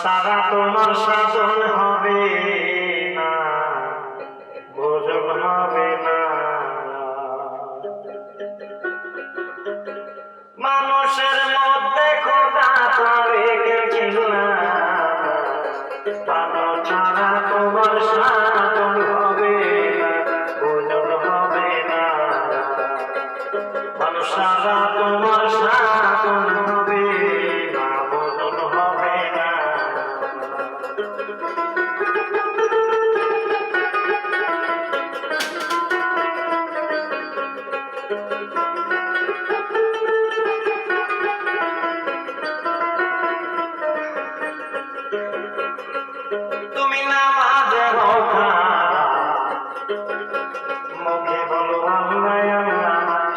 সারা তোমার শাসন হবে না। ভোজন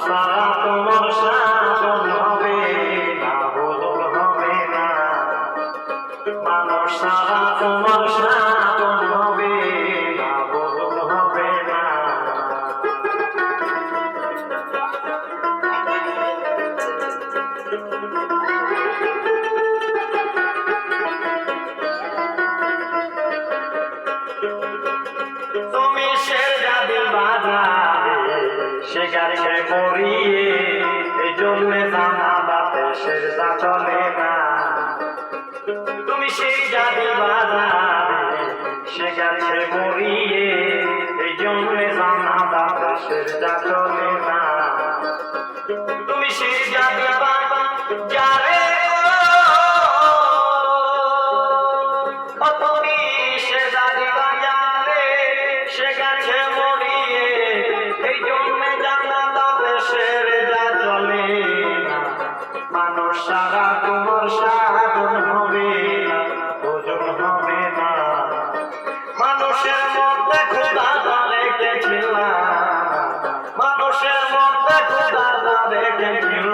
মানুষ মরিয়ে, এই জন্য জানা বাতে সে যা চলে না। তুমি সেই যাবে বাজারে, সে গাড়িকে মরিয়ে, এই জন্য জানা বাতে সে যা চলে না। তুমি সেই যাবে বাবা, যারে ও মানুষ সারা তোমার সাধন হবে না ওজন হবে না। মানুষের মধ্যে খোদা রেখেছিল মানুষের মধ্যে খোদা রেখেছিল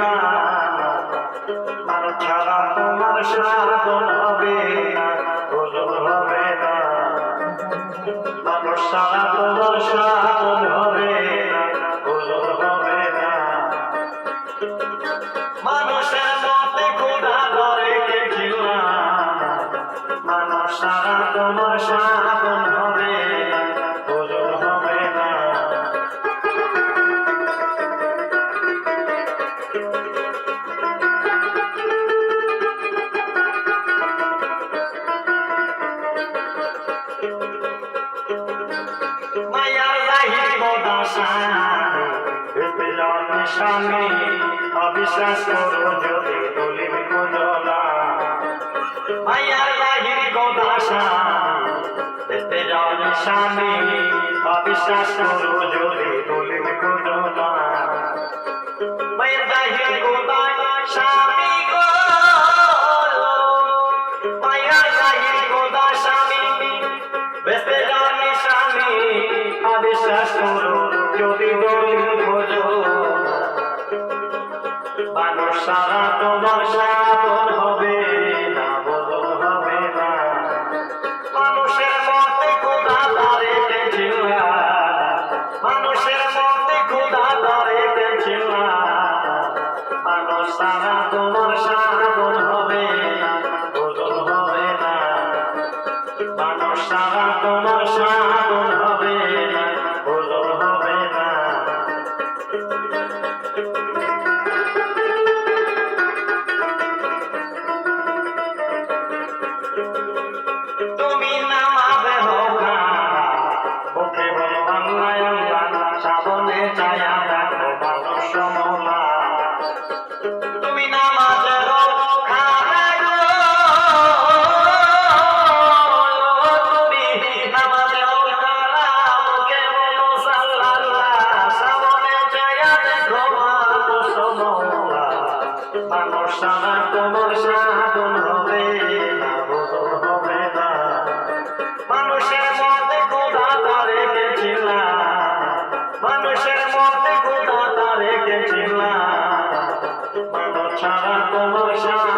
মানুষ ছাড়া তোমার সাধন হবে না ওজন হবে না। মানুষ ছাড়া তোমার সাধন হবে সারা তোমার সাধন হবে ওজন হবে না মায়ার জাহির বদাসানি বিপিলন স্বামী অবিশ্বাস করো যদি দলিল কুজলা মায়ার জাহির বদাসানি বিপিলন স্বামী অবিশ্বাস করো বদাসানি বেঁচে জানি স্বামী আবিশ্বাস করো যদি দলিল খোঁজো মানুষ সারা তোমার সাধন তোমার সাধন হবে। ছাড়া তোমার সাধন